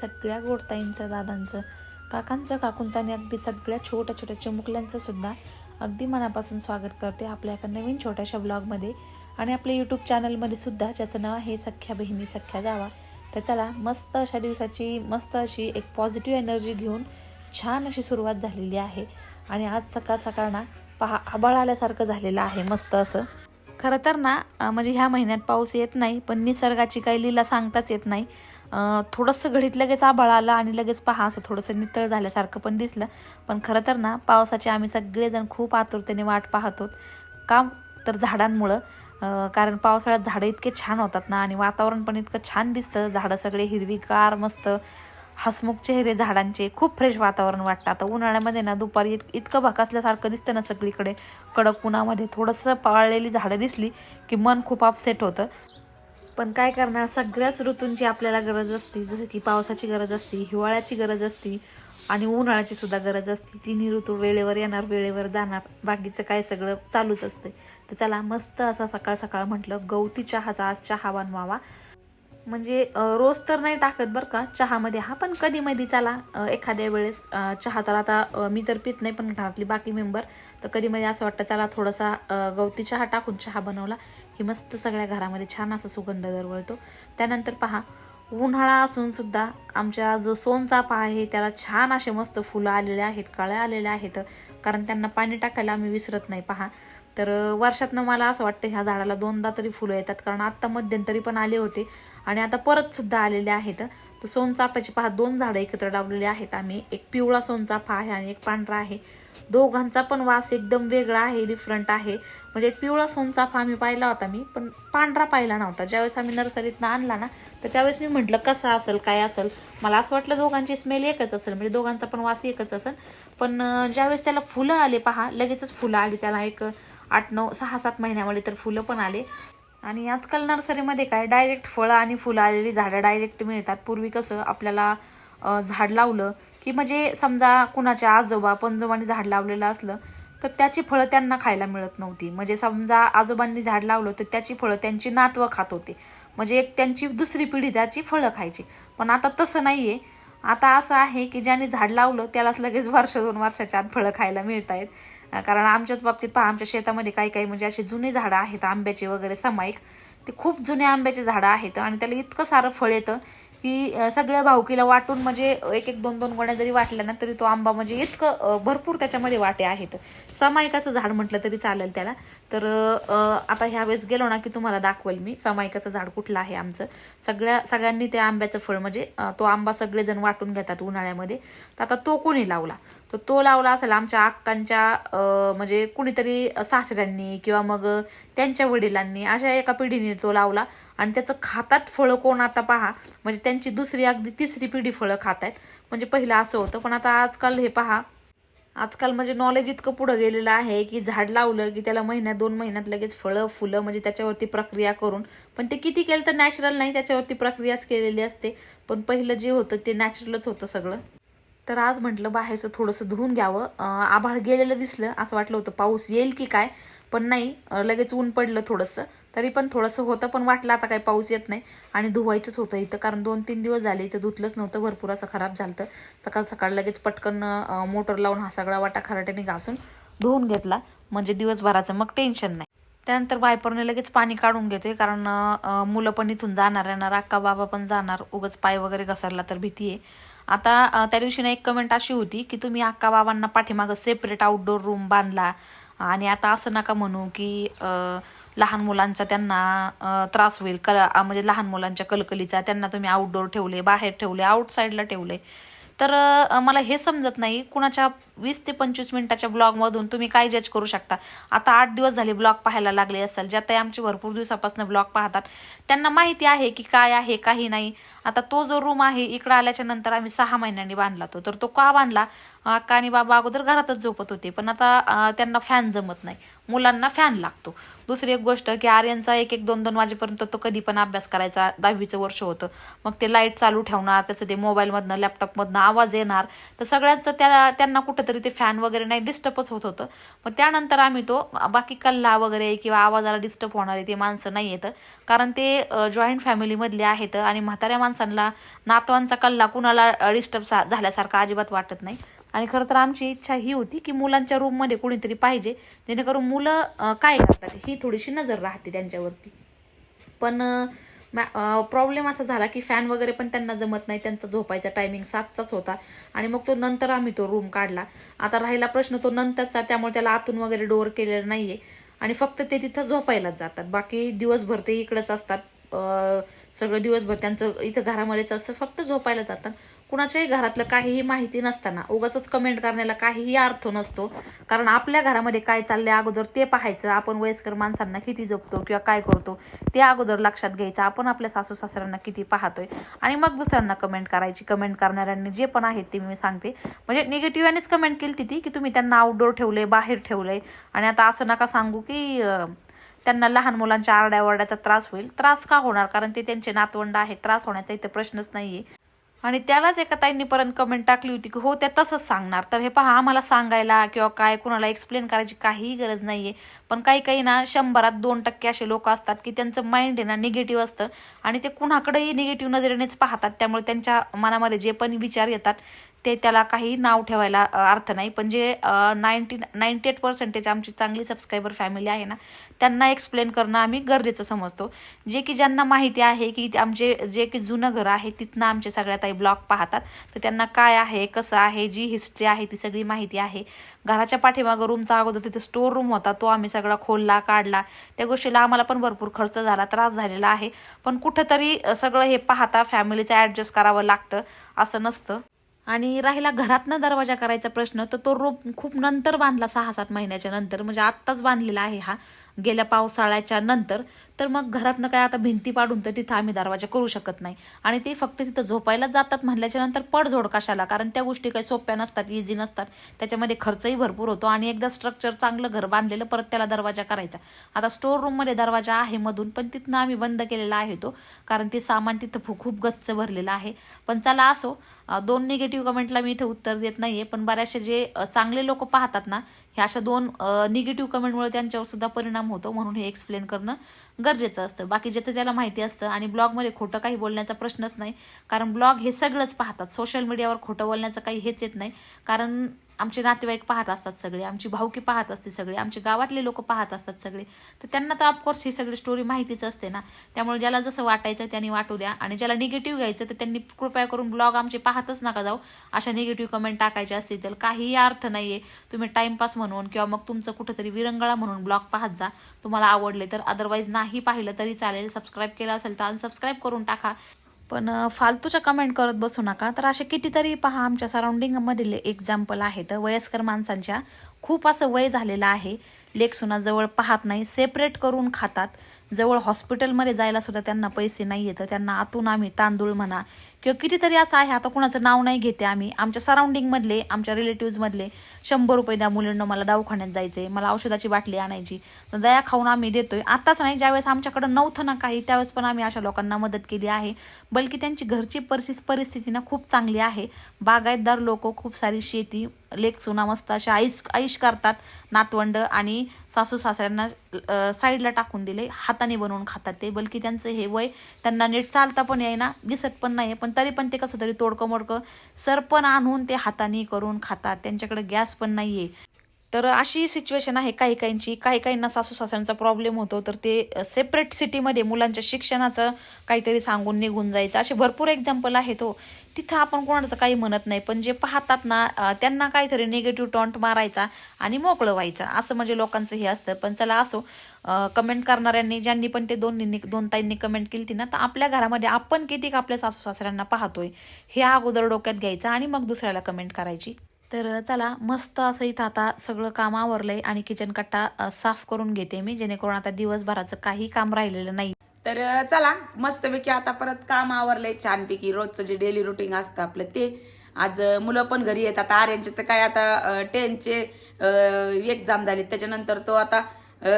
सगळ्या गोडताईंचं दादांचं काकांचं काकूंचं आणि अगदी सगळ्या छोट्या छोट्या चिमुकल्यांचं सुद्धा अगदी मनापासून स्वागत करते आपल्या एका नवीन छोट्याशा ब्लॉगमध्ये. आणि आपल्या यूट्यूब चॅनलमध्ये सुद्धा ज्याचं नाव आहे सख्या बहिणी सख्या जावा. तर चला मस्त अशा दिवसाची मस्त अशी एक पॉझिटिव्ह एनर्जी घेऊन छान अशी सुरुवात झालेली आहे. आणि आज सकाळ सकाळ ना पहा आबाळ आल्यासारखं झालेलं आहे मस्त असं. खरं तर ना म्हणजे ह्या महिन्यात पाऊस येत नाही पण निसर्गाची काही लीला सांगताच येत नाही. थोडंसं घडीत लगेच आभाळ आलं आणि लगेच पहा असं थोडंसं नितळ झाल्यासारखं पण दिसलं. पण खरं तर ना पावसाची आम्ही सगळेजण खूप आतुरतेने वाट पाहतो का तर झाडांमुळं? कारण पावसाळ्यात झाडं इतके छान होतात ना आणि वातावरण पण इतकं छान दिसतं. झाडं सगळे हिरवीगार मस्त हसमुख चेहरे झाडांचे खूप फ्रेश वातावरण वाटतं. आता उन्हाळ्यामध्ये ना दुपारी इत इतकं भकासल्यासारखं दिसतं ना सगळीकडे. कडक उन्हामध्ये थोडंसं पाळलेली झाडं दिसली की मन खूप अपसेट होतं. पण काय करणार? सगळ्याच ऋतूंची आपल्याला गरज असते. जसं की पावसाची गरज असते हिवाळ्याची गरज असते आणि उन्हाळ्याची सुद्धा गरज असते. तिन्ही ऋतू वेळेवर येणार वेळेवर जाणार. बाकीचं काय सगळं चालूच असते. तर चला मस्त असा सकाळ सकाळ म्हटलं गवती चहाचा आज चहा बनवावा. म्हणजे रोज तर नाही टाकत बरं का चहामध्ये हा पण कधी मधी चला. एखाद्या वेळेस चहा तर आता मी तर पित नाही पण घरातली बाकी मेंबर तर कधी मध्ये असं वाटतं चला थोडासा गवती चहा टाकून चहा बनवला. की मस्त सगळ्या घरामध्ये छान असा सुगंध दरवळतो. त्यानंतर पहा उन्हाळा असून सुद्धा आमच्या जो सोनचाफा आहे त्याला छान असे मस्त फुलं आलेले आहेत कळ्या आलेल्या आहेत. कारण त्यांना पाणी टाकायला आम्ही विसरत नाही पहा. तर वर्षातनं मला असं वाटतं ह्या झाडाला दोनदा तरी फुलं येतात. कारण आत्ता मध्यंतरी पण आले होते आणि आता परत सुद्धा आलेले आहेत. तर सोनचाफ्याचे पहा दोन झाडं एकत्र लावलेले आहेत. आम्ही एक पिवळा सोनचाफा आहे आणि एक पांढरा आहे. दोघांचा पण वास एकदम वेगळा आहे डिफरंट आहे. म्हणजे एक पिवळा सोनचाफा आम्ही पाहिला होता मी पण पांढरा पाहिला नव्हता. ज्यावेळेस आम्ही नर्सरीतनं आणला ना तर त्यावेळेस मी म्हटलं कसा असेल काय असेल? मला असं वाटलं दोघांची स्मेल एकच असेल. म्हणजे दोघांचा पण वास एकच असेल. पण ज्यावेळेस त्याला फुलं आले पहा लगेचच फुलं आली. त्याला एक आठ नऊ सहा सात महिन्यामध्ये तर फुलं पण आले. आणि आजकाल नर्सरीमध्ये काय डायरेक्ट फळं आणि फुलं आलेली झाडं डायरेक्ट मिळतात. पूर्वी कसं आपल्याला झाड लावलं की म्हणजे समजा कुणाच्या आजोबा पंजोबांनी झाड लावलेलं असलं तर त्याची फळं त्यांना खायला मिळत नव्हती. म्हणजे समजा आजोबांनी झाड लावलं तर त्याची फळं त्यांची नातवं खात होते. म्हणजे एक त्यांची दुसरी पिढी त्याची फळं खायची. पण आता तसं नाही आहे आता असं आहे की ज्याने झाड लावलं त्यालाच लगेच वर्ष दोन वर्षाच्या आत फळं खायला मिळत आहेत कारण आमच्याच बाबतीत पहा आमच्या शेतामध्ये काही काही म्हणजे असे जुने झाडं आहेत आंब्याचे वगैरे सामायिक ते खूप जुने आंब्याचे झाडं आहेत आणि त्याला इतकं सारं फळ येतं की सगळ्या भावकीला वाटून म्हणजे एक एक दोन दोन गोण्या जरी वाटल्या ना तरी तो आंबा म्हणजे इतकं भरपूर त्याच्यामध्ये वाटे आहेत. समायिकाचं झाड म्हटलं तरी चालेल त्याला. तर आता ह्या वेळेस गेलो ना की तुम्हाला दाखवेल मी समायिकाचं झाड कुठलं आहे आमचं. सगळ्या सगळ्यांनी ते आंब्याचं फळ म्हणजे तो आंबा सगळेजण वाटून घेतात उन्हाळ्यामध्ये. तर आता तो कोणी लावला? तर तो लावला असेल आमच्या अक्कांच्या म्हणजे कुणीतरी सासऱ्यांनी किंवा मग त्यांच्या वडिलांनी अशा एका पिढीने तो लावला. आणि त्याचं खातात फळं कोण आता पहा म्हणजे त्यांची दुसरी अगदी तिसरी पिढी फळं खात आहेत म्हणजे पहिलं असं होतं पण आता आजकाल हे पहा आजकाल म्हणजे नॉलेज इतकं पुढं गेलेलं आहे की झाड लावलं की त्याला महिन्यात दोन महिन्यात लगेच फळं फुलं म्हणजे त्याच्यावरती प्रक्रिया करून पण ते किती केलं तर नॅचरल नाही त्याच्यावरती प्रक्रियाच केलेली असते. पण पहिलं जे होतं ते नॅचरलच होतं सगळं. तर आज म्हटलं बाहेरचं थोडंसं धुवून घ्यावं. आभाळ गेलेलं दिसलं असं वाटलं होतं पाऊस येईल की काय पण नाही लगेच ऊन पडलं थोडंसं. तरी पण थोडंसं होतं पण वाटलं आता काही पाऊस येत नाही. आणि धुवायचंच होतं इथं कारण दोन तीन दिवस झाले इथं धुतलंच नव्हतं भरपूर असं खराब झालं तर सकाळ सकाळ लगेच पटकन मोटर लावून हा सगळा वाटा खराट्याने घासून धुवून घेतला. म्हणजे दिवसभराचं मग टेन्शन नाही. त्यानंतर वायपरने लगेच पाणी काढून घेते कारण मुलं पण इथून जाणार येणार अक्का बाबा पण जाणार. उगाच पाय वगैरे घसरला तर भीती आहे. आता त्या दिवशी ना एक कमेंट अशी होती की तुम्ही अक्का बाबांना पाठीमागं सेपरेट आउटडोर रूम बांधला. आणि आता असं नका म्हणू की लहान मुलांचा त्यांना त्रास होईल. क म्हणजे लहान मुलांच्या कलकलीचा त्यांना तुम्ही आउटडोर ठेवले बाहेर ठेवले आउटसाईडला ठेवले. तर मला हे समजत नाही कुणाच्या वीस ते पंचवीस मिनिटाच्या ब्लॉगमधून तुम्ही काय जज करू शकता? आता आठ दिवस झाले ब्लॉग पाहायला लागले असाल ज्या ताई आमचे भरपूर दिवसापासून ब्लॉग पाहतात त्यांना माहिती आहे की काय आहे काही नाही. आता तो जो रूम आहे इकडं आल्याच्यानंतर आम्ही सहा महिन्यांनी बांधला तो. तर तो का बांधला? अक्का आणि बाबा अगोदर घरातच झोपत होते पण आता त्यांना फॅन जमत नाही. मुलांना फॅन लागतो. दुसरी एक गोष्ट की आर्यनचा एक एक दोन दोन वाजेपर्यंत तो कधी पण अभ्यास करायचा. दहावीचं वर्ष होतं. मग ते लाइट चालू ठेवणार त्याचं ते मोबाईलमधनं लॅपटॉपमधनं आवाज येणार. तर सगळ्यांचं त्या त्यांना कुठंतरी ते फॅन वगैरे नाही डिस्टर्बच होत होतं. मग त्यानंतर आम्ही तो बाकी कल्ला वगैरे किंवा आवाजाला डिस्टर्ब होणारे ते माणसं नाही येतं. कारण ते जॉईंट फॅमिलीमधले आहेत आणि म्हाताऱ्या माणसांना नातवांचा कल्ला कुणाला डिस्टर्ब झाल्यासारखा अजिबात वाटत नाही. आणि खरं तर आमची इच्छा ही होती की मुलांच्या रूममध्ये कोणीतरी पाहिजे. जेणेकरून मुलं काय करतात ही थोडीशी नजर राहते त्यांच्यावरती. पण प्रॉब्लेम असा झाला की फॅन वगैरे पण त्यांना जमत नाही. त्यांचा झोपायचा टायमिंग सातचाच होता. आणि मग तो नंतर आम्ही तो रूम काढला. आता राहिला प्रश्न तो नंतरचा त्यामुळे त्याला आतून वगैरे डोअर केलेला नाहीये. आणि फक्त ते तिथं झोपायलाच जातात. बाकी दिवसभर ते इकडंच असतात. सगळं दिवसभर त्यांचं इथं घरामध्येच असतं फक्त झोपायला जातात. कुणाच्याही घरातलं काहीही माहिती नसताना उगाच कमेंट करण्याला काहीही अर्थ नसतो. कारण आपल्या घरामध्ये काय चाललंय अगोदर ते पाहायचं. आपण वयस्कर माणसांना किती जपतो किंवा काय करतो ते अगोदर लक्षात घ्यायचं. आपण आपल्या सासू सासऱ्यांना किती पाहतोय. आणि मग दुसऱ्यांना कमेंट करायची. कमेंट करणाऱ्यांनी जे पण आहेत ते मी सांगते. म्हणजे निगेटिव्हनेच कमेंट केली ती की तुम्ही त्यांना आउटडोर ठेवलंय बाहेर ठेवलंय. आणि आता असं नका सांगू की त्यांना लहान मुलांच्या आरड्यावरड्याचा त्रास होईल. त्रास का होणार? कारण ते त्यांचे नातवंड आहेत. त्रास होण्याचा इथे प्रश्नच नाहीये. आणि त्यालाच एका ताईंनी परत कमेंट टाकली होती की हो त्या तसंच सांगणार. तर हे पहा आम्हाला सांगायला किंवा काय कुणाला एक्सप्लेन करायची काहीही गरज नाहीये. पण काही काही ना शंभरात दोन टक्के असे लोक असतात की त्यांचं माइंड आहे ना निगेटिव्ह असतं. आणि ते कुणाकडेही निगेटिव्ह नजरेनेच पाहतात. त्यामुळे त्यांच्या मनामध्ये जे पण विचार येतात ते त्याला काही नाव ठेवायला अर्थ नाही. पण जे नाईन्टी नाईन्टी एट पर्सेंटेज आमची चांगली सबस्क्रायबर फॅमिली आहे ना त्यांना एक्सप्लेन करणं आम्ही गरजेचं समजतो. जे की ज्यांना माहिती आहे की आमचे जे की जुनं घर आहे तिथनं आमचे सगळ्या ताई ब्लॉग पाहतात. तर त्यांना काय आहे कसं आहे जी हिस्ट्री आहे ती सगळी माहिती आहे. घराच्या पाठीमागं रूमचा अगोदर तिथे स्टोर रूम होता तो आम्ही सगळा खोलला काढला. त्या गोष्टीला आम्हाला पण भरपूर खर्च झाला त्रास झालेला आहे. पण कुठंतरी सगळं हे पाहता फॅमिलीचं ॲडजस्ट करावं लागतं असं नसतं. आणि राहिला घरातनं दरवाजा करायचा प्रश्न तर तो रोप खूप नंतर बांधला सहा सात महिन्याच्या नंतर. म्हणजे आत्ताच बांधलेला आहे हा. गेल्या पावसाळ्याच्या नंतर तर मग घरातनं काय आता भिंती पाडून तर तिथं आम्ही दरवाजा करू शकत नाही. आणि ते फक्त तिथं झोपायला जातात म्हणल्याच्या नंतर पडझोड कशाला? कारण त्या गोष्टी काही सोप्या नसतात इझी नसतात. त्याच्यामध्ये खर्चही भरपूर होतो आणि एकदा स्ट्रक्चर चांगलं घर बांधलेलं परत त्याला दरवाजा करायचा. आता स्टोर रूममध्ये दरवाजा आहे मधून पण तिथनं आम्ही बंद केलेला आहे तो. कारण ते सामान तिथं खूप गच्च भरलेलं आहे. पण चला असो दोन निगेटिव्ह कमेंटला मी इथे उत्तर देत नाहीये पण बऱ्याचशे जे चांगले लोक पाहतात ना ह्या अशा दोन निगेटिव्ह कमेंटमुळे त्यांच्यावर सुद्धा परिणाम होतो म्हणून हे एक्सप्लेन करणं गरजेचं असतं. बाकी ज्याचं त्याला माहिती असतं आणि ब्लॉगमध्ये खोटं काही बोलण्याचा प्रश्नच नाही. कारण ब्लॉग हे सगळंच पाहतात. सोशल मीडियावर खोटं बोलण्याचं काही हेच येत नाही. कारण आमचे नातेवाईक पाहत असतात सगळे. आमची भाऊकी पाहत असते सगळे. आमचे गावातले लोक पाहत असतात सगळे. तर त्यांना तर ऑफकोर्स ही सगळी स्टोरी माहितीच असते ना. त्यामुळे ज्याला जसं वाटायचं त्यांनी वाटू द्या. आणि ज्याला निगेटिव्ह घ्यायचं तर त्यांनी कृपया करून ब्लॉग आमचे पाहतच नका जाऊ. अशा निगेटिव्ह कमेंट टाकायचे असतील तर काहीही अर्थ नाही आहे तुम्ही टाइमपास म्हणून किंवा मग तुमचं कुठंतरी विरंगळा म्हणून ब्लॉग पाहत जा. तुम्हाला आवडले तर अदरवाईज नाही. पाहिलं तरी चालेल. सबस्क्राईब केलं असेल तर अनसबस्क्राईब करून टाका. पण फालतूच्या कमेंट करत बसू नका. तर असे कितीतरी पहा आमच्या सराउंडिंगमधील एक्झाम्पल आहेत. वयस्कर माणसांच्या खूप असं वय झालेलं आहे. लेखसुना जवळ पाहत नाही. सेपरेट करून खातात. जवळ हॉस्पिटलमध्ये जायला सुद्धा त्यांना पैसे नाही येतं त्यांना आतून आम्ही तांदूळ म्हणा किंवा कितीतरी असं आहे आता कुणाचं नाव नाही घेते आम्ही. आमच्या सराउंडिंगमधले आमच्या रिलेटिव्हजमधले शंभर रुपये द्या मुलींना मला दवाखान्यात जायचंय मला औषधाची बाटली आणायची. तर दया खाऊन आम्ही देतोय. आताच नाही ज्यावेळेस आमच्याकडं नव्हतं ना काही त्यावेळेस पण आम्ही अशा लोकांना मदत केली आहे. बल्कि त्यांची घरची परिस्थिती परिस्थिती ना खूप चांगली आहे. बागायतदार लोक खूप सारी शेती लेख सुना मस्त अशा आईश आईश करतात नातवंड आणि सासू सासऱ्यांना साईडला टाकून दिले हाताने बनवून खातात ते. बल्कि त्यांचं हे वय त्यांना नीट चालता पण येईना दिसत पण नाही पण तरी पण ते कसं तरी तोडकं मोडकं सरपण आणून ते हाताने करून खातात. त्यांच्याकडे गॅस पण नाही आहे तर अशी सिच्युएशन आहे काही काहींची. काही काहींना सासू सासऱ्यांचा प्रॉब्लेम होतो तर ते सेपरेट सिटीमध्ये मुलांच्या शिक्षणाचं काहीतरी सांगून निघून जायचं. असे भरपूर एक्झाम्पल आहेत हो. तिथं आपण कोणाचं काही म्हणत नाही पण जे पाहतात ना त्यांना काहीतरी निगेटिव्ह टॉन्ट मारायचा आणि मोकळं व्हायचं. असं म्हणजे लोकांचं हे असतं. पण चला असो कमेंट करणाऱ्यांनी ज्यांनी पण ते दोन दोन ताईंनी कमेंट केली ती ना तर आपल्या घरामध्ये आपण किती आपल्या सासू सासऱ्यांना पाहतोय हे अगोदर डोक्यात घ्यायचं आणि मग दुसऱ्याला कमेंट करायची. तर चला मस्त असं इथं आता सगळं काम आवरलंय आणि किचन कट्टा साफ करून घेते मी जेणेकरून आता दिवसभराचं काही काम राहिलेलं नाही. तर चला मस्तपैकी आता परत काम आवरलंय छानपैकी. रोजचं जे डेली रुटीन असतं आपलं ते. आज मुलं पण घरी येतात आर्यांचे तर काय आता टेनचे एक्झाम झाले त्याच्यानंतर तो आता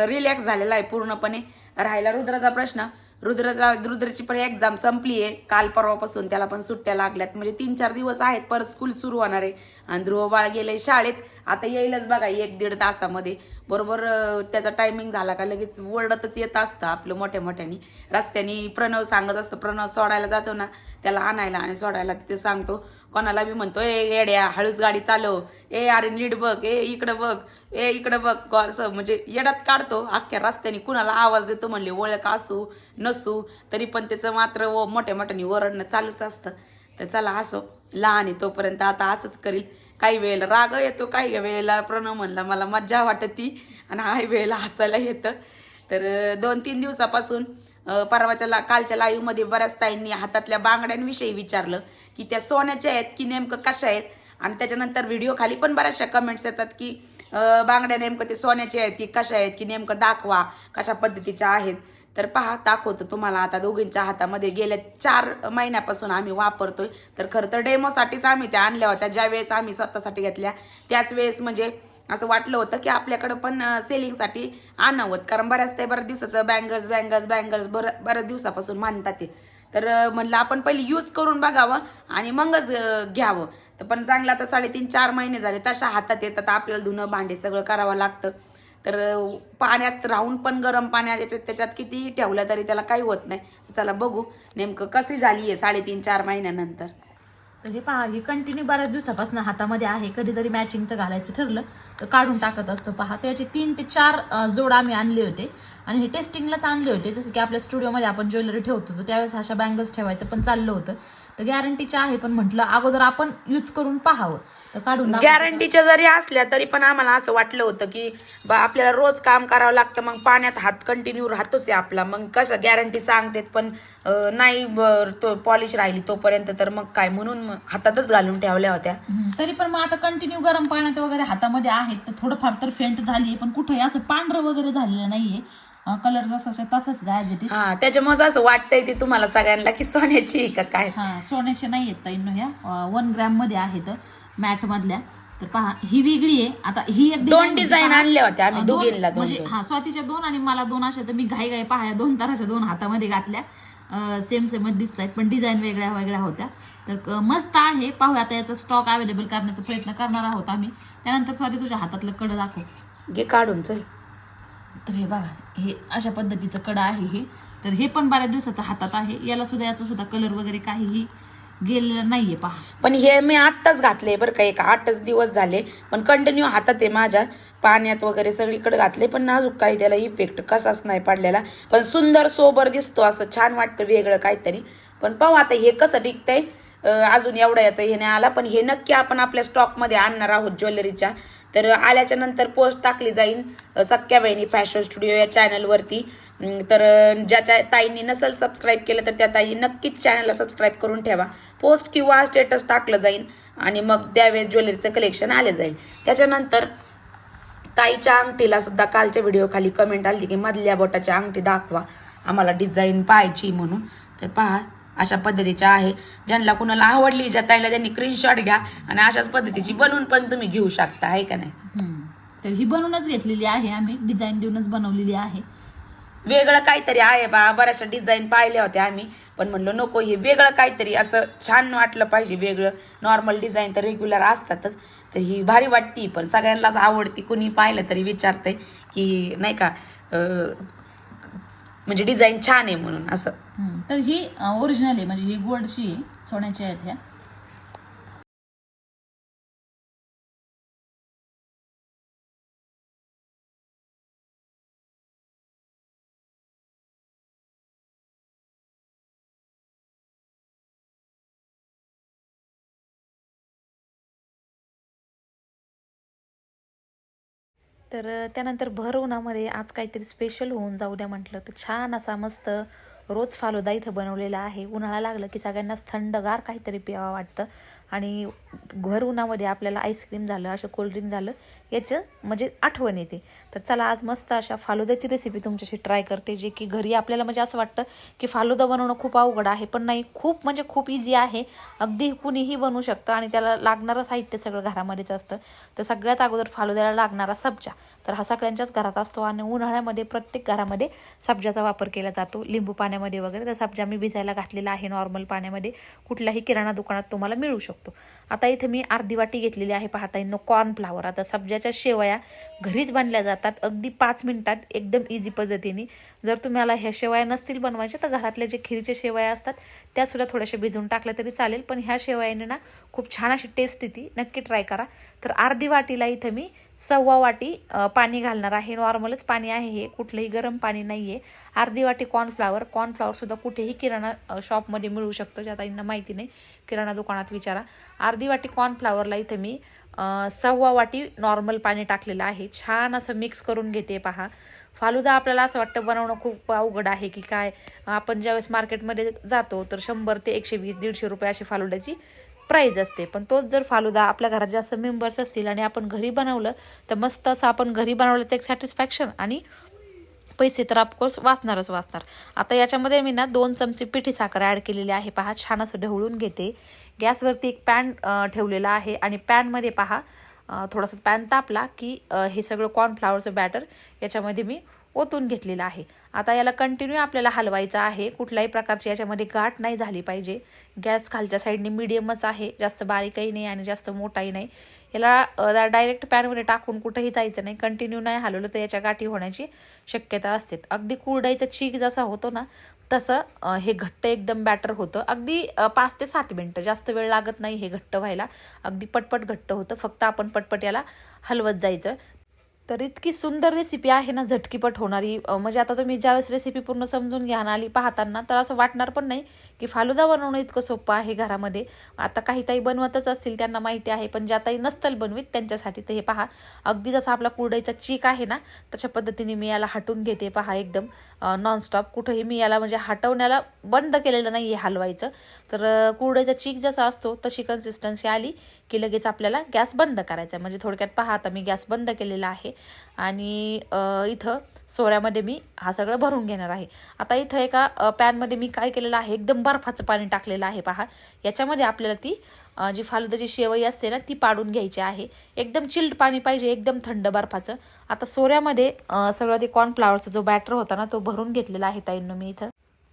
रिलॅक्स झालेला आहे पूर्णपणे. राहिला रुद्राचा प्रश्न. रुद्रचा रुद्रची पण एक्झाम संपली आहे. काल परवापासून त्याला पण सुट्ट्या लागल्यात. म्हणजे तीन चार दिवस आहेत. परत स्कूल सुरू होणार आहे. आणि ध्रुव बाळ गेलंय शाळेत. आता येईलच बघा एक दीड तासामध्ये. बरोबर त्याचा टायमिंग झाला का लगेच ओरडतच येत असतं आपलं मोठ्या मोठ्यानी. रस्त्यानी प्रणव सांगत असतं प्रणव सोडायला जातो ना त्याला आणायला आणि सोडायला तिथे सांगतो. कोणाला बी म्हणतो ए येड्या हळूच गाडी चालव. ए अरे नीट बघ. ए इकडं बघ. ए इकडं बघ ग- म्हणजे येड्यात काढतो अख्ख्या रस्त्याने कुणाला आवाज देतो म्हणले ओळख असू नसू तरी पण त्याचं मात्र व मोठ्या मोठ्याने ओरडणं चालूच असतं. तर चला असो. लहान आहे तोपर्यंत आता असंच करील. काही वेळेला राग येतो काही वेळेला प्रणव म्हणला मला मज्जा वाटती आणि काही वेळेला हसायला येतं. तर दोन तीन दिवसापासून परवाच्या ला कालच्या लाईव्हमध्ये बऱ्याच ताईंनी हातातल्या बांगड्यांविषयी विचारलं की त्या सोन्याच्या आहेत की नेमकं कशा आहेत? आणि त्याच्यानंतर व्हिडिओ खाली पण बऱ्याचशा कमेंट्स येतात की बांगड्या नेमकं ते सोन्याचे आहेत की कशा आहेत की नेमकं दाखवा कशा पद्धतीच्या आहेत. तर पहा दाखवतो तुम्हाला आता दोघींच्या हातामध्ये गेल्या चार महिन्यापासून आम्ही वापरतोय. तर खरं तर डेमोसाठीच आम्ही त्या आणल्या होत्या. ज्या वेळेस आम्ही स्वतःसाठी घेतल्या त्याच वेळेस म्हणजे असं वाटलं होतं की आपल्याकडं पण सेलिंगसाठी आणावं. कारण बऱ्याच ते बऱ्याच दिवसाचं बँगल्स बँगल्स बँगल्स बरं बऱ्याच दिवसापासून मानतात ते. तर म्हणलं आपण पहिले यूज करून बघावं आणि मगच घ्यावं. तर पण चांगलं आता साडेतीन चार महिने झाले तशा हातात येतात. आपल्याला धुणं भांडे सगळं करावं लागतं. तर पाण्यात राहून पण गरम पाण्यात याच्यात त्याच्यात किती ठेवलं तरी त्याला काही होत नाही. चला बघू नेमकं कशी झाली आहे साडेतीन चार महिन्यानंतर. तर हे पहा हे कंटिन्यू बऱ्याच दिवसापासून हातामध्ये आहे. कधीतरी मॅचिंगचं घालायचं ठरलं तर काढून टाकत असतो. पहा त्याचे तीन ते चार जोड आम्ही आणले होते. आणि हे टेस्टिंगलाच आणले होते. जसं की आपल्या स्टुडिओमध्ये आपण ज्वेलरी ठेवतो तर त्यावेळेस अशा बँगल्स ठेवायचं पण चाललं होतं. तर गॅरंटीचे आहे पण म्हटलं अगोदर आपण यूज करून पाहावं. तर काढून. गॅरंटीच्या जरी असल्या तरी पण आम्हाला असं वाटलं होतं की बा आपल्याला रोज काम करावं लागतं मग पाण्यात हात कंटिन्यू राहतोच आहे आपला. मग कसं गॅरंटी सांगतेत पण नाही तो पॉलिश राहिली तोपर्यंत तर मग काय? म्हणून हातातच घालून ठेवल्या होत्या. तरी पण मग आता कंटिन्यू गरम पाण्यात वगैरे हातामध्ये आहेत तर थोडंफार तर फेंट झाली पण कुठेही असं पांढरं वगैरे झालेलं नाहीये. कलर जसा तसाच ॲज इट इज हा त्याच्यामुळे असं वाटतंय ते तुम्हाला सगळ्यांना की सोन्याची आहे का काय? हा सोन्याचे नाही आहेत ताईंनो ह्या. वन ग्रॅममध्ये आहेत मॅट मधल्या. तर पहा ही वेगळी आहे. आता ही एक दोन डिझाईन पहा. आणल्या होत्या आम्ही दोघींना दोन म्हणजे हा स्वातीच्या दोन आणि मला दोन अशा तर मी घाई घाई पहा दोन ताराच्या दोन हातामध्ये घातल्या. सेम सेमच दिसत आहेत पण डिझाईन वेगळ्या वेगळ्या होत्या. तर मस्त आहे. पाहूया आता याचा स्टॉक अवेलेबल करण्याचा प्रयत्न करणार आहोत आम्ही. त्यानंतर स्वाती तुझ्या हातातलं कडं दाखव. घे काढून चल. तर हे बघा हे अशा पद्धतीचं कडं आहे हे. तर हे पण बऱ्याच दिवसाचं हातात आहे. याला सुद्धा याचा सुद्धा कलर वगैरे काहीही गेलेलं नाहीये पहा. पण हे मी आत्ताच घातले बरं का एक आठच दिवस झाले. पण कंटिन्यू हातात आहे माझ्या. पाण्यात वगैरे सगळीकडे घातले पण अजून काही त्याला इफेक्ट कसाच नाही पडलेला. पण सुंदर सोबर दिसतो असं छान वाटतं वेगळं काहीतरी. पण पाहू आता हे कसं टिकतंय. अजून एवढं याचं हे नाही आला पण हे नक्की आपण आपल्या स्टॉकमध्ये आणणार आहोत ज्वेलरीच्या. तर आल्याच्यानंतर पोस्ट टाकली जाईल सख्या बहिणी फॅशन स्टुडिओ या चॅनलवरती तर ज्याच्या ताईंनी नसेल सबस्क्राईब केलं तर त्या ताईंनी नक्कीच चॅनलला सबस्क्राईब करून ठेवा. पोस्ट किंवा स्टेटस टाकलं जाईल आणि मग त्यावेळेस ज्वेलरीचं कलेक्शन आले जाईल. त्याच्यानंतर ताईच्या अंगठीला सुद्धा कालच्या व्हिडिओ खाली कमेंट आली की मधल्या बोटाची अंगठी दाखवा. आम्हाला डिझाईन पाहायची म्हणून. तर पहा अशा पद्धतीच्या आहे. ज्यांना कुणाला आवडली ज्या ताईला त्यांनी स्क्रीनशॉट घ्या आणि अशाच पद्धतीची बनवून पण तुम्ही घेऊ शकता आहे का नाही. तर ही बनवूनच घेतलेली आहे आम्ही डिझाईन देऊनच बनवलेली आहे. वेगळं काहीतरी आहे बा बऱ्याचशा डिझाईन पाहिल्या होत्या आम्ही. पण म्हणलो नको हे वेगळं काहीतरी असं छान वाटलं पाहिजे वेगळं. नॉर्मल डिझाईन तर रेग्युलर असतातच. तर ही भारी वाटती पण सगळ्यांनाच आवडती. कुणी पाहिलं तरी विचारतंय की नाही का म्हणजे डिझाईन छान आहे म्हणून असं. तर ही ओरिजिनल आहे. म्हणजे ही गोल्डची सोन्याची आहेत ह्या. तर त्यानंतर भर उन्हामध्ये आज काहीतरी स्पेशल होऊन जाऊ द्या म्हटलं. तर छान असा मस्त रोज फालुदा इथं बनवलेला आहे. उन्हाळा लागलं की सगळ्यांनाच थंडगार काहीतरी प्यावा वाटतं. आणि भर उन्हामध्ये आपल्याला आईस्क्रीम झालं असं कोल्ड्रिंक झालं याचं म्हणजे आठवण येते. तर चला आज मस्त अशा फालुद्याची रेसिपी तुमच्याशी ट्राय करते जे की घरी आपल्याला म्हणजे असं वाटतं की फालुदा बनवणं खूप अवघड आहे पण नाही खूप म्हणजे खूप इझी आहे. अगदी कुणीही बनवू शकतं आणि त्याला लागणारं साहित्य सगळं घरामध्येच असतं. तर सगळ्यात अगोदर फालुद्याला लागणारा सब्जा. तर हा सगळ्यांच्याच घरात असतो आणि उन्हाळ्यामध्ये प्रत्येक घरामध्ये सब्जाचा वापर केला जातो. लिंबू पाण्यामध्ये वगैरे तर सब्जा मी भिजायला घातलेला आहे नॉर्मल पाण्यामध्ये. कुठल्याही किराणा दुकानात तुम्हाला मिळू शकतो. आता इथे मी अर्धी वाटी घेतलेली आहे पाहता येईल. कॉर्नफ्लावर आता सब्जाच्या शेवया घरीच बनल्या जातात. अगदी पाच मिनिटात एकदम इझी पद्धतीने. जर तुम्हाला ह्या शेवया नसतील बनवायच्या तर घरातल्या जे खिरीच्या शेवया असतात त्या सुद्धा थोड्याशा भिजवून टाकल्या तरी चालेल. पण ह्या शेवयाने ना खूप छान अशी टेस्ट येते. नक्की ट्राय करा. तर अर्धी वाटीला इथं मी सव्वा वाटी पाणी घालणार आहे. नॉर्मलच पाणी आहे हे. कुठलंही गरम पाणी नाही आहे अर्धी वाटी कॉर्नफ्लावर कॉर्नफ्लावरसुद्धा कुठेही किराणा शॉपमध्ये मिळू शकतं. ज्या ताईंना माहिती नाही किराणा दुकानात विचारा. अर्धी वाटी कॉर्नफ्लावरला इथे मी सव्वा वाटी नॉर्मल पाणी टाकलेलं आहे. छान असं मिक्स करून घेते पहा. फालुदा आपल्याला असं वाटतं बनवणं खूप अवघड आहे की काय? आपण ज्यावेळेस मार्केटमध्ये जातो तर शंभर ते एकशे वीस दीडशे रुपये अशी फालुद्याची प्राईज असते. पण तोच जर फालुदा आपल्या घरात जास्त मेंबर्स असतील आणि आपण घरी बनवलं तर मस्त असं आपण घरी बनवल्याचं एक सॅटिस्फॅक्शन आणि पैसे तर ऑफकोर्स वाचणारच वाचणार. आता याच्यामध्ये मी ना दोन चमचे पिठी साखर ॲड केलेली आहे. पहा छान असं ढवळून घेते. गॅसवरती एक पॅन ठेवलेला आहे आणि पॅनमध्ये पहा थोडासा पॅन तापला की हे सगळं कॉर्नफ्लावरचं बॅटर याच्यामध्ये मी ओतून घेतलेलं आहे. आता याला कंटिन्यू आपल्याला हलवायचं आहे. कुठल्याही प्रकारची याच्यामध्ये गाठ नाही झाली पाहिजे. गॅस खालच्या साईडने मिडियमच आहे. जास्त बारीकही नाही आणि जास्त मोठाही नाही. याला डायरेक्ट पॅनमध्ये टाकून कुठंही जायचं नाही. कंटिन्यू नाही हलवलं तर याच्या गाठी होण्याची शक्यता असते. अगदी कुरडाईचा चीक जसा होतो ना तसं हे घट्ट एकदम बॅटर होतं. अगदी पाच ते सात मिनटं. जास्त वेळ लागत नाही हे घट्ट व्हायला. अगदी पटपट घट्ट होतं. फक्त आपण पटपट याला हलवत जायचं. तर इतकी सुंदर रेसिपी आहे ना झटकीपट होणारी. म्हणजे आता तुम्ही ज्यावेळेस रेसिपी पूर्ण समजून घ्या ना आली पाहताना तर असं वाटणार पण नाही की फालुदा बनवणं इतकं सोपं आहे घरामध्ये. आता काही ताई बनवतच असतील त्यांना माहिती आहे पण ज्या ताई नसतील बनवीत त्यांच्यासाठी तर हे पहा अगदी जसा आपला कुरडईचा चीक आहे ना तशा पद्धतीने मी याला हटून घेते पहा एकदम नॉनस्टॉप कुठंही मी याला म्हणजे हटवण्याला बंद केलेलं नाही आहे हलवायचं. तर कुरडईचा चीक जसा असतो तशी कन्सिस्टन्सी आली की लगेच आपल्याला गॅस बंद करायचा आहे. म्हणजे थोडक्यात पहा आता मी गॅस बंद केलेला आहे. आणि इथं सोऱ्यामध्ये मी हा सगळं भरून घेणार आहे. आता इथं एका पॅनमध्ये मी काय केलेलं आहे एकदम बर्फाचं पाणी टाकलेलं आहे पहा. याच्यामध्ये आपल्याला ती जी फालुदाची शेवई असते ना ती पाडून घ्यायची आहे. एकदम चिल्ड पाणी पाहिजे एकदम थंड बर्फाचं. आता सोऱ्यामध्ये सगळं ते कॉर्नफ्लावरचा जो बॅटर होता ना तो भरून घेतलेला आहे ताईंनो मी इथं.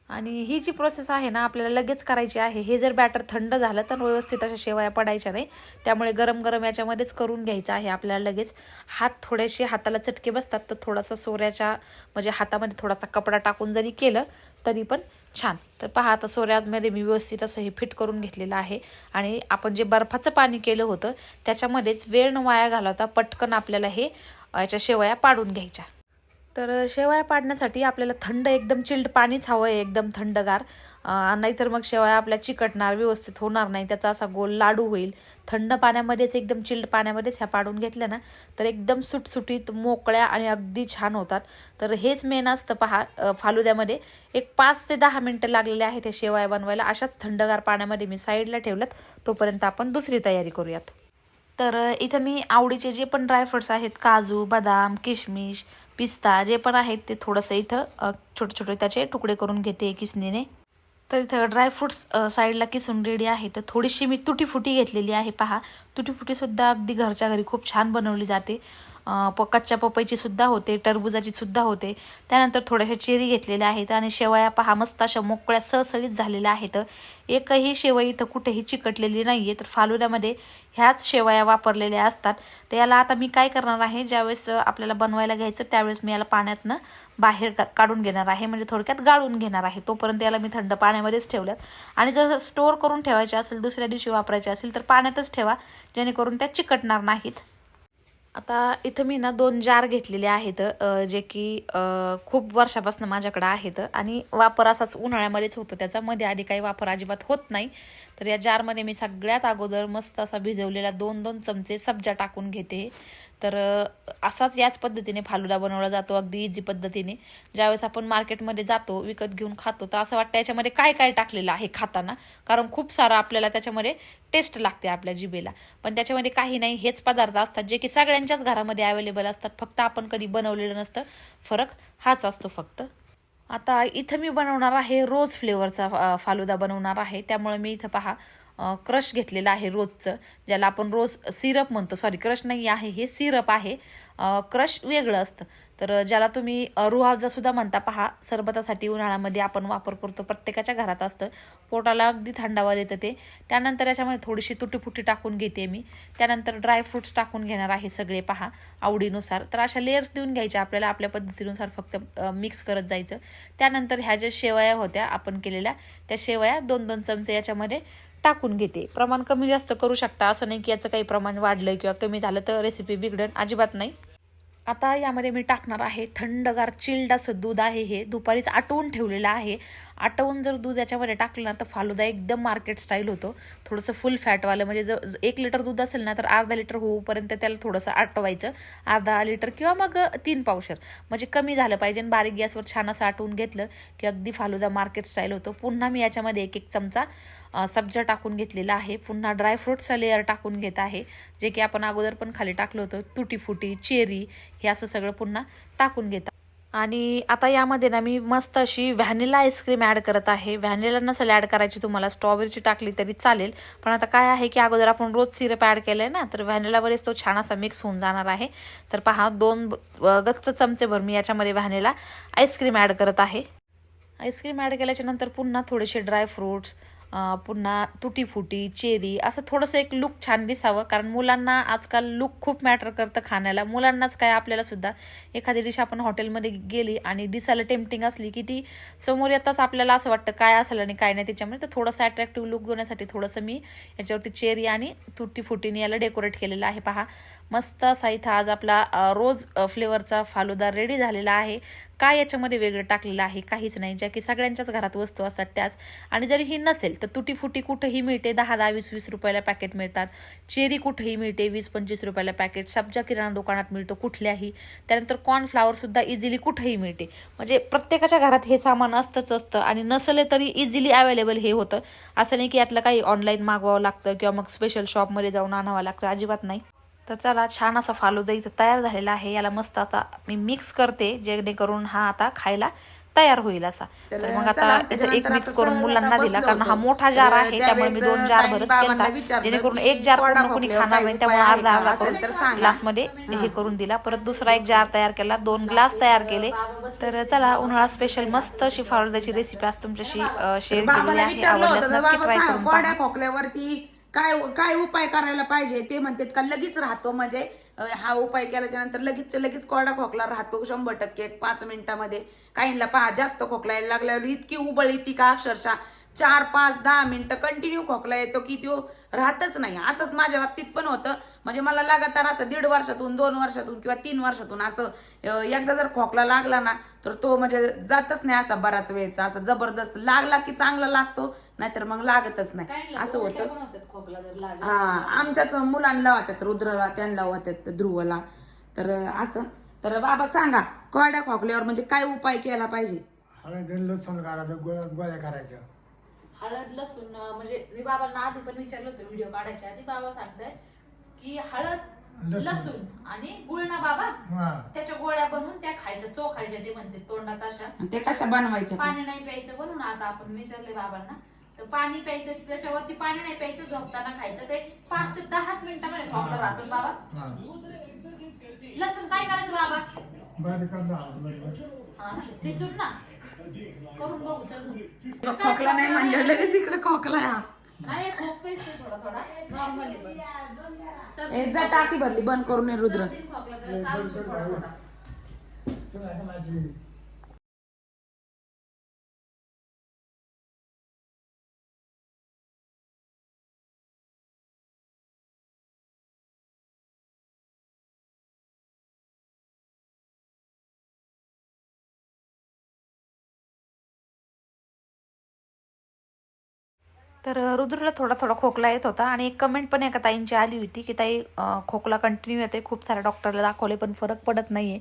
आणि ही जी प्रोसेस आहे ना आपल्याला लगेच करायची आहे. हे जर बॅटर थंड झालं तर व्यवस्थित अशा शेवया पडायच्या नाही. त्यामुळे गरम गरम याच्यामध्येच करून घ्यायचं आहे आपल्याला लगेच. हात थोडेसे हाताला चटके बसतात तर थोडासा सोऱ्याच्या म्हणजे हातामध्ये थोडासा कपडा टाकून जरी केलं तरी पण छान. तर पहा आता सोऱ्यामध्ये मी व्यवस्थित असं हे फिट करून घेतलेलं आहे. आणि आपण जे बर्फाचं पाणी केलं होतं त्याच्यामध्येच वेळ न वाया घालवता पटकन आपल्याला हे याच्या शेवया पाडून घ्यायच्या. तर शेवया पाडण्यासाठी आपल्याला थंड एकदम चिल्ड पाणीच हवं आहे एकदम थंडगार. नाहीतर मग शेवया आपल्या चिकटणार व्यवस्थित होणार नाही. त्याचा असा गोल लाडू होईल. थंड पाण्यामध्येच एकदम चिल्ड पाण्यामध्येच ह्या पाडून घेतल्या ना तर एकदम सुटसुटीत मोकळ्या आणि अगदी छान होतात. तर हेच मेन असतं पहा फालुद्यामध्ये. एक पाच ते दहा मिनटं लागलेले आहेत हे शेवया बनवायला. अशाच थंडगार पाण्यामध्ये मी साईडला ठेवल्यात. तोपर्यंत आपण दुसरी तयारी करूयात. तर इथं मी आवडीचे जे पण ड्रायफ्रुट्स आहेत काजू बदाम किशमिश पिस्ता जे पण आहेत ते थोडंसं इथं छोटे छोटे त्याचे तुकडे करून घेते किसनीने तर इथं ड्रायफ्रुट्स साईडला किसून रेडी आहे. तर थोडीशी मी तुटीफुटी घेतलेली आहे पहा. तुटीफुटीसुद्धा अगदी घरच्या घरी खूप छान बनवली जाते. प कच्च्या पपईची सुद्धा होते टरबुजाची सुद्धा होते. त्यानंतर थोड्याशा चेरी घेतलेल्या आहेत आणि शेवया पहा मस्त अशा मोकळ्या सळसळीत झालेल्या आहेत. एकही शेवई इथं कुठेही चिकटलेली नाही आहे तर फालुद्यामध्ये ह्याच शेवया वापरलेल्या असतात. तर याला आता मी काय करणार आहे ज्यावेळेस आपल्याला बनवायला घ्यायचं त्यावेळेस मी याला पाण्यातनं बाहेर काढून घेणार आहे. म्हणजे थोडक्यात गाळून घेणार आहे. तोपर्यंत याला मी थंड पाण्यामध्येच ठेवल्यात आणि जर स्टोअर करून ठेवायचे असेल दुसऱ्या दिवशी वापरायचे असेल तर पाण्यातच ठेवा जेणेकरून त्या चिकटणार नाहीत. आता इथं मी ना दोन जार घेतलेले आहेत जे की खूप वर्षापासून माझ्याकडे आहेत आणि वापर असाच उन्हाळ्यामध्येच होतो त्याचा. मध्ये आधी काही वापर अजिबात होत नाही. तर या जारमध्ये मी सगळ्यात अगोदर मस्त असा भिजवलेला दोन दोन चमचे सब्जा टाकून घेते. तर असाच याच पद्धतीने फालुदा बनवला जातो अगदी इझी पद्धतीने. ज्यावेळेस आपण मार्केटमध्ये जातो विकत घेऊन खातो तर असं वाटतं याच्यामध्ये काय काय टाकलेलं आहे खाताना. कारण खूप सारं आपल्याला त्याच्यामध्ये टेस्ट लागते आपल्या जिबेला पण त्याच्यामध्ये काही नाही हेच पदार्थ असतात जे की सगळ्यांच्याच घरामध्ये अवेलेबल असतात. फक्त आपण कधी बनवलेलं नसतं. फरक हाच असतो फक्त. आता इथं मी बनवणार आहे रोज फ्लेवरचा फालुदा बनवणार आहे. त्यामुळे मी इथं पहा क्रश घेतलेलं आहे रोजचं ज्याला आपण रोज सिरप म्हणतो. सॉरी क्रश नाही आहे हे सिरप आहे. क्रश वेगळं असतं. तर ज्याला तुम्ही अ, सुद्धा म्हणता पहा सरबतासाठी उन्हाळ्यामध्ये आपण वापर करतो. प्रत्येकाच्या घरात असतं. पोटाला अगदी थंडावर येतं ते. त्यानंतर याच्यामध्ये थोडीशी तुटीफुटी टाकून घेते मी. त्यानंतर ड्रायफ्रुट्स टाकून घेणार आहे सगळे पहा आवडीनुसार. तर अशा लेयर्स देऊन घ्यायच्या आपल्याला. आपल्या पद्धतीनुसार फक्त मिक्स करत जायचं. त्यानंतर ह्या ज्या शेवया होत्या आपण केलेल्या त्या शेवया दोन दोन चमचे याच्यामध्ये टाकून घेते. प्रमाण कमी जास्त करू शकता. असं नाही की याचं काही प्रमाण वाढलं किंवा कमी झालं तर रेसिपी बिघडन. अजिबात नाही. आता यामध्ये मी टाकणार आहे थंडगार चिल्ड असं दूध आहे हे. दुपारीच आटवून ठेवलेलं आहे. आटवून जर दूध याच्यामध्ये टाकलं ना तर फालुदा एकदम मार्केट स्टाईल होतो. थोडंसं फुल फॅटवालं म्हणजे जर एक लिटर दूध असेल ना तर अर्धा लिटर होऊपर्यंत त्याला थोडंसं आटवायचं. अर्धा लिटर किंवा मग तीन पावशर. म्हणजे कमी झालं पाहिजे आणि बारीक गॅसवर छान असं आटवून घेतलं की अगदी फालुदा मार्केट स्टाईल होतो. पुन्हा मी याच्यामध्ये एक एक चमचा सब्जा टाकून घेतलेला आहे. पुन्हा ड्रायफ्रूटचा लेअर टाकून घेत आहे. जे की आपण अगोदर पण खाली टाकलं होतं. तुटीफुटी चेरी हे असं सगळं पुन्हा टाकून घेत आणि आता यामध्ये ना मी मस्त अशी व्हॅनिला आईस्क्रीम ॲड करत आहे. व्हॅनिला नसेल ॲड करायची तुम्हाला स्ट्रॉबेरीची टाकली तरी चालेल. पण आता काय आहे की अगोदर आपण रोज सिरप ॲड केलं आहे ना तर व्हॅनिलावरच तो छान असा मिक्स होऊन जाणार आहे. तर पहा दोन गच्च चमचेभर मी याच्यामध्ये व्हॅनिला आईस्क्रीम ॲड करत आहे. आईस्क्रीम ॲड केल्याच्यानंतर पुन्हा थोडेसे ड्रायफ्रूट्स पुन्हा तुटीफुटी चेरी असं थोडंसं एक लुक छान दिसावं. कारण मुलांना आजकाल लुक खूप मॅटर करतं खाण्याला. मुलांनाच काय आपल्याला सुद्धा एखादी डिश आपण हॉटेलमध्ये गेली आणि दिसायला टेम्पटिंग असली की ती समोर येताच आपल्याला असं वाटतं काय असेल आणि काय नाही त्याच्यामुळे. तर थोडंसं अट्रॅक्टिव्ह लुक देण्यासाठी थोडंसं मी याच्यावरती चेरी आणि तुटी फुटीने याला डेकोरेट केलेलं आहे. पहा मस्त असा इथं आज आपला रोज फ्लेवरचा फालुदा रेडी झालेला आहे. काय याच्यामध्ये वेगळं टाकलेलं आहे काहीच नाही. ज्या की सगळ्यांच्याच घरात वस्तू असतात त्याच. आणि जरी ही नसेल तर तुटी फुटी कुठेही मिळते. दहा दहा वीस वीस रुपयाला पॅकेट मिळतात. चेरी कुठेही मिळते. वीस पंचवीस रुपयाला पॅकेट सब्जा किराणा दुकानात मिळतो कुठल्याही. त्यानंतर कॉर्नफ्लावर सुद्धा इझिली कुठेही मिळते. म्हणजे प्रत्येकाच्या घरात हे सामान असतंच असतं. आणि नसले तरी इझिली अवेलेबल हे होतं. असं नाही की यातलं काही ऑनलाईन मागवावं लागतं किंवा मग स्पेशल शॉपमध्ये जाऊन आणावं लागतं. अजिबात नाही. तर चला छान असा फालुदा इथं तयार झालेला आहे. याला मस्त असा मी मिक्स करते जेणेकरून हा आता खायला तयार होईल असा. तर मग आता इथं एक मिक्स करून मुलांना दिला कारण हा. मोठा जार आहे त्यामुळे मी दोन जार भरच विचारलं जेणेकरून एक जार पूर्ण कोणी खाणार नाही त्यामुळे अर्धा? अर्धा करून. ग्लासमध्ये हे करून दिला. परत दुसरा एक जार तयार केला दोन ग्लास तयार केले. तर चला उन्हाळा स्पेशल मस्त अशी फालुद्याची रेसिपी आज तुमच्याशी शेअर केलेली आहे. आवडल्यास नक्की ट्राय करून खोकल्यावरती काय काय उपाय करायला पाहिजे ते म्हणतात का लगेच राहतो. म्हणजे हा उपाय केल्याच्यानंतर लगेच लगेच कोरडा खोकला राहतो शंभर टक्के एक पाच मिनिटामध्ये. काहींना पहा जास्त खोकलायला लागल्यावर इतकी उबळ ती का अक्षरशः चार पाच दहा मिनिटं कंटिन्यू खोकला येतो की तो राहतच नाही. असंच माझ्या बाबतीत पण होतं. म्हणजे मला लगातार असं दीड वर्षातून दोन वर्षातून किंवा तीन वर्षातून असं एकदा जर खोकला लागला ना तर तो म्हणजे जातच नाही असा बराच वेळचा. असं जबरदस्त लागला की चांगला लागतो. नाहीतर मग लागतच नाही. असं होतं. हा आमच्याच मुलांना होत्यात रुद्रला त्यांना होत्यात ध्रुवला. तर असं. तर बाबा सांगा कोरड्या खोकल्यावर म्हणजे काय उपाय केला पाहिजे? हळद लसूण करायचं गोळ्या गोळ्या करायच्या. हळद लसूण म्हणजे मी बाबांना आधी पण विचारलं होतं व्हिडिओ काढायच्या आधी. बाबा सांगताय की हळद लसूण. आणि गुळणा बाबा. हा. त्याच्या गोळ्या बनवून त्या खायच्या चो खायच्या ते म्हणते तोंडात अशा. ते कशा बनवायच्या? पाणी नाही प्यायचं बनवून आता आपण विचारले बाबांना. तर पाणी प्यायचं त्याच्यावरती पाणी नाही प्यायचं झोपताना खायचं. ते पाच ते दहाच मिनिटामध्ये खोकला राहतो ना बाबा. हा. लसूण काय करायचं बाबा? बारीक करता हळद बारीक. हा ठेचून ना. करून बघू चल खोकला नाही म्हणलं लगेच इकडे खोकला हा. नाही खोकतोयच ते थोडा थोडा. नॉर्मली पण जा टाकी भरली बंद करून ये रुद्र. खोकला तर चालूच आहे थोडा थोडा. तुला आता माझी तर रुद्रला थोडा थोडा खोकला येत होता आणि एक कमेंट पण एका ताईंची आली होती की ताई खोकला कंटिन्यू येते खूप साऱ्या डॉक्टरला दाखवले पण फरक पडत नाही आहे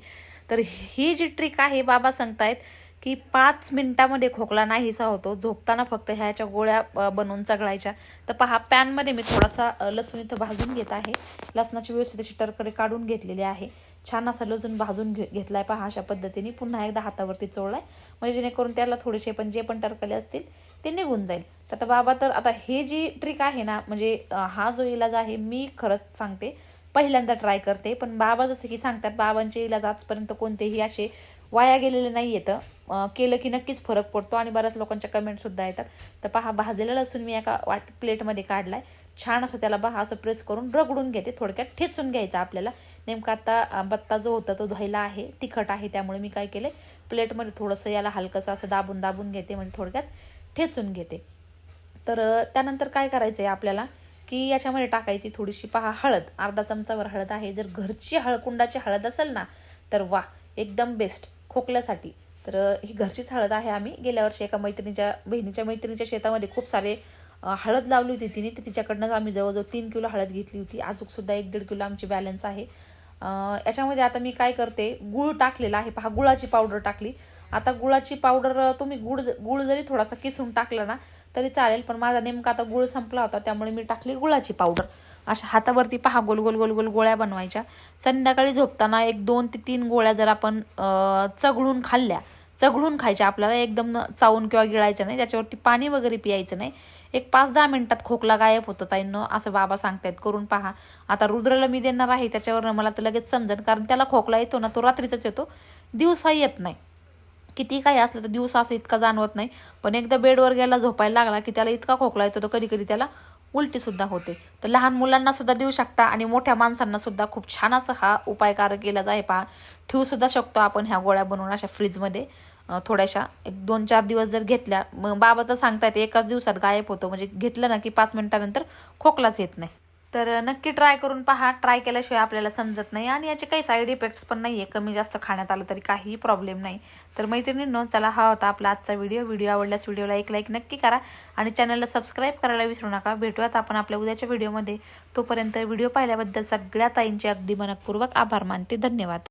तर ही जी ट्रिक आहे बाबा सांगतायत की पाच मिनिटामध्ये खोकला नाहीसा होतो. झोपताना फक्त ह्याच्या गोळ्या बनवून चगळायच्या तर पहा पॅनमध्ये मी थोडासा लसूण इथं भाजून घेत आहे. लसणाची व्यवस्थित अशी टरकडे काढून घेतलेली आहे. छान असा लसूण भाजून घे घेतलाय पहा अशा पद्धतीने. पुन्हा एकदा हातावरती चोळलाय. म्हणजे जेणेकरून त्याला थोडेसे पण जे पण टरकले असतील ते निघून जाईल. तर आता बाबा तर आता हे जी ट्रिक आहे ना म्हणजे हा जो इलाज आहे मी खरंच सांगते. पहिल्यांदा ट्राय करते. पण बाबा जसं की सांगतात बाबांचे इलाज आजपर्यंत कोणतेही असे वाया गेलेले नाही येतं केलं की नक्कीच फरक पडतो आणि बऱ्याच लोकांच्या कमेंट सुद्धा येतात. तर पहा भाजलेला लसूण मी एका वाट प्लेटमध्ये काढलाय. छान असं त्याला बहा असं प्रेस करून रगडून घेते. थोडक्यात ठेचून घ्यायचं आपल्याला. नेमका आता बत्ता जो होता तो धुवायला आहे. तिखट आहे त्यामुळे मी काय केले प्लेटमध्ये थोडंसं याला हलकंसं असं दाबून दाबून घेते. म्हणजे थोडक्यात ठेचून घेते. तर त्यानंतर काय करायचं आहे आपल्याला? की याच्यामध्ये टाकायची थोडीशी पहा हळद. अर्धा चमचावर हळद आहे. जर घरची हळकुंडाची हळद असेल ना तर वा एकदम बेस्ट खोकल्यासाठी. तर ही घरचीच हळद आहे आम्ही. गेल्या वर्षी एका मैत्रिणीच्या बहिणीच्या मैत्रिणीच्या शेतामध्ये खूप सारे हळद लावली होती तिने. तर तिच्याकडनं आम्ही जवळजवळ तीन किलो हळद घेतली होती. अजूनसुद्धा एक दीड किलो आमची बॅलन्स आहे. याच्यामध्ये आता मी काय करते? गुळ टाकलेला आहे. पहा गुळाची पावडर टाकली. आता गुळाची पावडर तुम्ही गुळ ज- गुळ जरी थोडासा किसून टाकला ना तरी चालेल पण माझा नेमका आता गुळ संपला होता त्यामुळे मी टाकली गुळाची पावडर. अशा हातावरती पहा गोल गोल गोल गोल गोळ्या बनवायच्या. संध्याकाळी झोपताना एक दोन ते तीन गोळ्या जर आपण चघळून खाल्ल्या चघळून खायच्या आपल्याला एकदम चावून किंवा गिळायचं नाही त्याच्यावरती पाणी वगैरे पियायचं नाही. एक पाच दहा मिनिटात खोकला गायब होतो ताईनं असं बाबा सांगतायत करून पहा. आता रुद्रला मी देणार आहे त्याच्यावर मला तर लगेच समजेल कारण त्याला खोकला येतो ना तो रात्रीचाच येतो. दिवसा येत नाही. किती काही असलं तर दिवसा असं इतका जाणवत नाही. पण एकदा बेडवर गेला झोपायला लागला की त्याला इतका खोकला येतो तर कधी कधी त्याला उलटी सुद्धा होते. तर लहान मुलांना सुद्धा देऊ शकता आणि मोठ्या माणसांना सुद्धा खूप छान असा हा उपायकारक केला आहे. पहा ठेवू सुद्धा शकतो आपण ह्या गोळ्या बनवून अशा फ्रीजमध्ये. थोड्याशा एक दोन चार दिवस जर घेतल्या मग बाबा तर सांगतायत एकाच दिवसात गायब होतो. म्हणजे घेतलं ना की पाच मिनिटानंतर खोकलाच येत नाही. तर नक्की ट्राय करून पहा. ट्राय केल्याशिवाय आपल्याला समजत नाही आणि याचे काही साईड इफेक्ट्स पण नाही आहे कमी जास्त खाण्यात आलं तरी काहीही प्रॉब्लेम नाही. तर मैत्रिणींनो चला हा होता आपला आजचा व्हिडिओ व्हिडिओ आवडल्यास व्हिडिओला एक लाईक नक्की करा आणि चॅनलला सबस्क्राईब करायला विसरू नका. भेटूयात आपण आपल्या उद्याच्या व्हिडिओमध्ये तोपर्यंत व्हिडिओ पाहिल्याबद्दल सगळ्या ताईंचे अगदी मनपूर्वक आभार मानते. धन्यवाद.